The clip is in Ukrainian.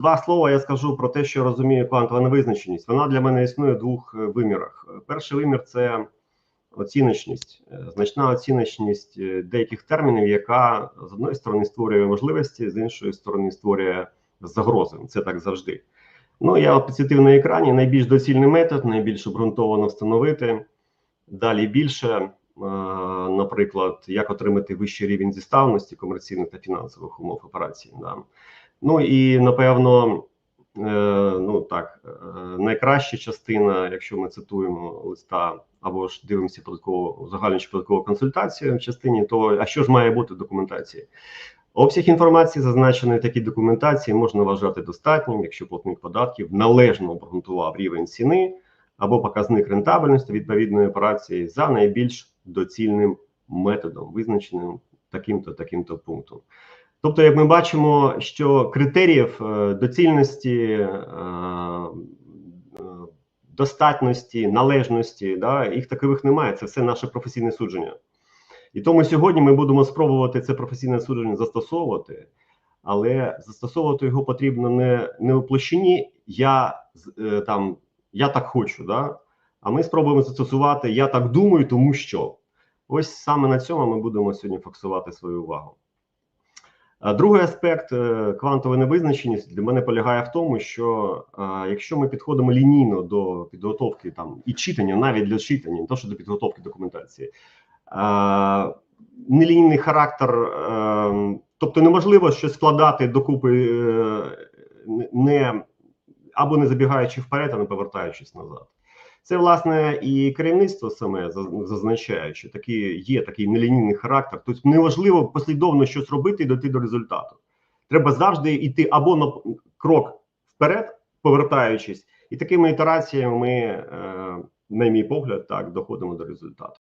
Два слова я скажу про те, що розумію квантова невизначеність. Вона для мене існує в двох е, вимірах. Е, Перший вимір це оціночність, е, значна оціночність деяких термінів, яка з одної сторони створює можливості, з іншої сторони створює загрози. Це так завжди. Ну я підсвітив на екрані найбільш доцільний метод, найбільш обґрунтовано встановити. Далі більше, наприклад, як отримати вищий рівень зіставності комерційних та фінансових умов операції. Да. Ну і напевно, е, ну так, е, найкраща частина, якщо ми цитуємо листа або ж дивимося податкову загальничу податкову консультацію в частині, то а що ж має бути в документації? Обсяг інформації, зазначений в такій документації, можна вважати достатнім, якщо платник податків належно обґрунтував рівень ціни або показник рентабельності відповідної операції за найбільш доцільним методом, визначеним таким-то таким-то пунктом. Тобто, як ми бачимо, що критеріїв е, доцільності, е, е, достатності, належності, да, їх такових немає. Це все наше професійне судження. І тому сьогодні ми будемо спробувати це професійне судження застосовувати, але застосовувати його потрібно не, не у площині я там я так хочу, да? а ми спробуємо застосувати я так думаю, тому що. Ось саме на цьому ми будемо сьогодні фокусувати свою увагу. Другий аспект е, квантової невизначеності для мене полягає в тому, що е, якщо ми підходимо лінійно до підготовки там і читання, навіть для читання, не то що до підготовки документації, е, нелінійний характер, е, тобто неможливо щось складати докупи е, не або не забігаючи вперед, а не повертаючись назад. Це власне і керівництво саме зазначає, що такі є такий нелінійний характер. Тобто неважливо послідовно щось робити і дойти до результату. Треба завжди йти або на крок вперед, повертаючись, і такими ітераціями ми, е, на мій погляд, так доходимо до результату.